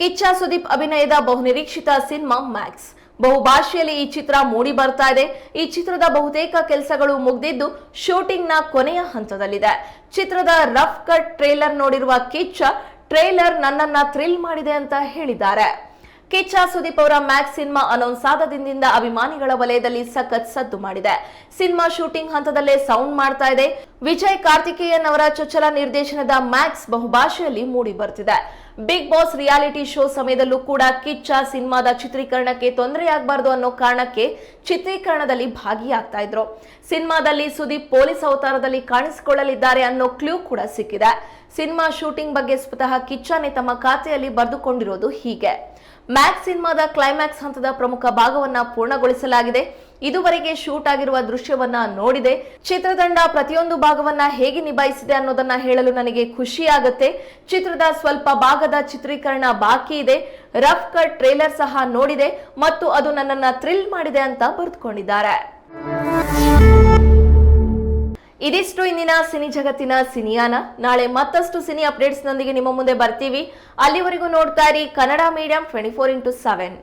ಕಿಚ್ಚ ಸುದೀಪ್ ಅಭಿನಯದ ಬಹುನಿರೀಕ್ಷಿತ cinema Max ಬಹುಭಾಷೆಯಲ್ಲಿ ಈ ಚಿತ್ರ ಮೂಡಿ ಬರ್ತಾ ಇದೆ. ಈ ಚಿತ್ರದ ಬಹುತೇಕ ಕೆಲಸಗಳು ಮುಗಿದಿದ್ದು ಶೂಟಿಂಗ್ನ ಕೊನೆಯ ಹಂತದಲ್ಲಿದೆ. ಚಿತ್ರದ ರಫ್ ಕಟ್ ಟ್ರೇಲರ್ ನೋಡಿರುವ ಕಿಚ್ಚ, ಟ್ರೇಲರ್ ನನ್ನನ್ನ ಥ್ರಿಲ್ ಮಾಡಿದೆ ಅಂತ ಹೇಳಿದ್ದಾರೆ. ಕಿಚ್ಚ ಸುದೀಪ್ ಅವರ ಮ್ಯಾಕ್ಸ್ ಸಿನಿಮಾ ಅನೌನ್ಸ್ ಆದ ದಿನದಿಂದ ಅಭಿಮಾನಿಗಳ ವಲಯದಲ್ಲಿ ಸಖತ್ ಸದ್ದು ಮಾಡಿದೆ. ಸಿನಿಮಾ ಶೂಟಿಂಗ್ ಹಂತದಲ್ಲೇ ಸೌಂಡ್ ಮಾಡ್ತಾ ಇದೆ. ವಿಜಯ್ ಕಾರ್ತಿಕೇಯನ್ ಅವರ ಚೊಚ್ಚಲ ನಿರ್ದೇಶನದ ಮ್ಯಾಕ್ಸ್ ಬಹುಭಾಷೆಯಲ್ಲಿ ಮೂಡಿ ಬರ್ತಿದೆ. ಬಿಗ್ ಬಾಸ್ ರಿಯಾಲಿಟಿ ಶೋ ಸಮಯದಲ್ಲೂ ಕೂಡ ಕಿಚ್ಚ ಸಿನಿಮಾದ ಚಿತ್ರೀಕರಣಕ್ಕೆ ತೊಂದರೆಯಾಗಬಾರದು ಅನ್ನೋ ಕಾರಣಕ್ಕೆ ಚಿತ್ರೀಕರಣದಲ್ಲಿ ಭಾಗಿಯಾಗ್ತಾ ಇದ್ರು. ಸಿನಿಮಾದಲ್ಲಿ ಸುದೀಪ್ ಪೊಲೀಸ್ ಅವತಾರದಲ್ಲಿ ಕಾಣಿಸಿಕೊಳ್ಳಲಿದ್ದಾರೆ ಅನ್ನೋ ಕ್ಲೂ ಕೂಡ ಸಿಕ್ಕಿದೆ. ಸಿನಿಮಾ ಶೂಟಿಂಗ್ ಬಗ್ಗೆ ಸ್ವತಃ ಕಿಚ್ಚನೇ ತಮ್ಮ ಖಾತೆಯಲ್ಲಿ ಬರೆದುಕೊಂಡಿರೋದು ಹೀಗೆ. ಮ್ಯಾಕ್ಸ್ ಸಿನಿಮಾದ ಕ್ಲೈಮ್ಯಾಕ್ಸ್ ಹಂತದ ಪ್ರಮುಖ ಭಾಗವನ್ನ ಪೂರ್ಣಗೊಳಿಸಲಾಗಿದೆ. ಇದುವರೆಗೆ ಶೂಟ್ ಆಗಿರುವ ದೃಶ್ಯವನ್ನ ನೋಡಿದೆ. ಚಿತ್ರತಂಡ ಪ್ರತಿಯೊಂದು ಭಾಗವನ್ನ ಹೇಗೆ ನಿಭಾಯಿಸಿದೆ ಅನ್ನೋದನ್ನ ಹೇಳಲು ನನಗೆ ಖುಷಿ ಆಗುತ್ತೆ ಚಿತ್ರದ ಸ್ವಲ್ಪ ಭಾಗದ ಚಿತ್ರೀಕರಣ ಬಾಕಿ ಇದೆ. ರಫ್ ಕಟ್ ಟ್ರೇಲರ್ ಸಹ ನೋಡಿದೆ ಮತ್ತು ಅದು ನನ್ನನ್ನ ಥ್ರಿಲ್ ಮಾಡಿದೆ ಅಂತ ಬರೆದುಕೊಂಡಿದ್ದಾರೆ. ಇದಿಷ್ಟು ಇಂದಿನ ಸಿನಿ ಜಗತ್ತಿನ ಸಿನಿಯಾನ. ನಾಳೆ ಮತ್ತಷ್ಟು ಸಿನಿ ಅಪ್ಡೇಟ್ಸ್ ನೊಂದಿಗೆ ನಿಮ್ಮ ಮುಂದೆ ಬರ್ತೀವಿ. ಅಲ್ಲಿವರೆಗೂ ನೋಡ್ತಾ ಇರಿ Kannada medium twenty four into seven